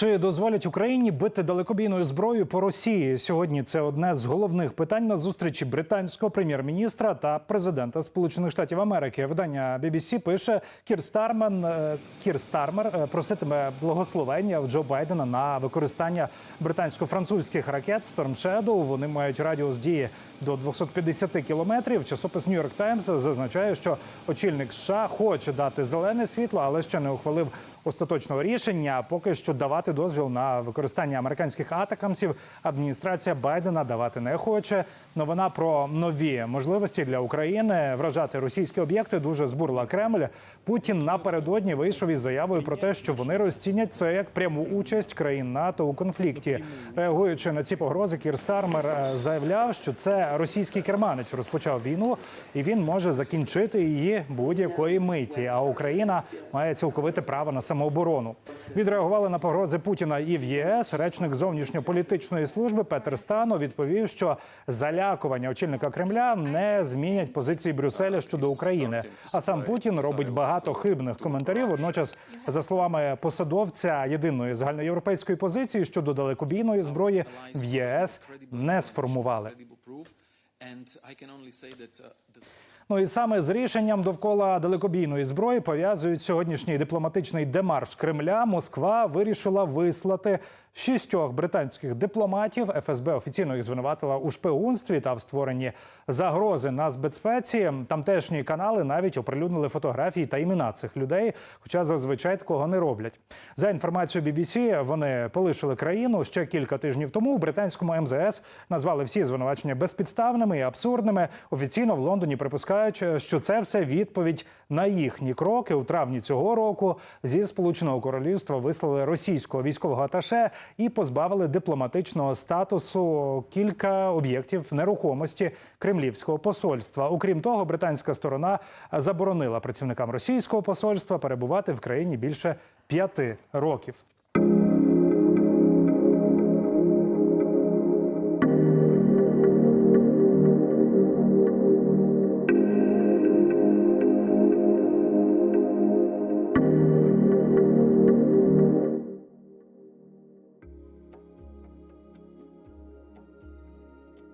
Чи дозволять Україні бити далекобійною зброєю по Росії? Сьогодні це одне з головних питань на зустрічі британського прем'єр-міністра та президента Сполучених Штатів Америки. Видання BBC пише Кір Стармен е, Кір Стармер е, проситиме благословення в Джо Байдена на використання британсько-французьких ракет Storm Shadow. Вони мають радіус дії до 250 кілометрів. Часопис York Times зазначає, що очільник США хоче дати зелене світло, але ще не ухвалив остаточного рішення. Поки що давати дозвіл на використання американських атакамсів адміністрація Байдена давати не хоче. Новина про нові можливості для України вражати російські об'єкти дуже збурила Кремль. Путін напередодні вийшов із заявою про те, що вони розцінять це як пряму участь країн НАТО у конфлікті. Реагуючи на ці погрози, Кір Стармер е, заявляв, що це російський керманич розпочав війну, і він може закінчити її будь-якої миті. А Україна має цілковите право на самооборону. Відреагували на погрози Путіна і в ЄС. Речник зовнішньополітичної служби Петер Стано відповів, що залякування очільника Кремля не змінять позиції Брюсселя щодо України. А сам Путін робить багато хибних коментарів. Водночас, за словами посадовця єдиної загальноєвропейської позиції щодо далекобійної зброї в ЄС не сформували. Ну і саме з рішенням довкола далекобійної зброї пов'язують сьогоднішній дипломатичний демарш Кремля. Москва вирішила вислати шістьох британських дипломатів. ФСБ офіційно їх звинуватила у шпигунстві та в створенні загрози на збецпеці. Тамтешні канали навіть оприлюднили фотографії та імена цих людей, хоча зазвичай такого не роблять. За інформацією BBC, вони полишили країну ще кілька тижнів тому. У британському МЗС назвали всі звинувачення безпідставними і абсурдними. Офіційно в Лондоні припускають, що це все відповідь на їхні кроки. У травні цього року зі Сполученого Королівства вислали російського військового аташе і позбавили дипломатичного статусу кілька об'єктів нерухомості кремлівського посольства. Окрім того, британська сторона заборонила працівникам російського посольства перебувати в країні більше п'яти років.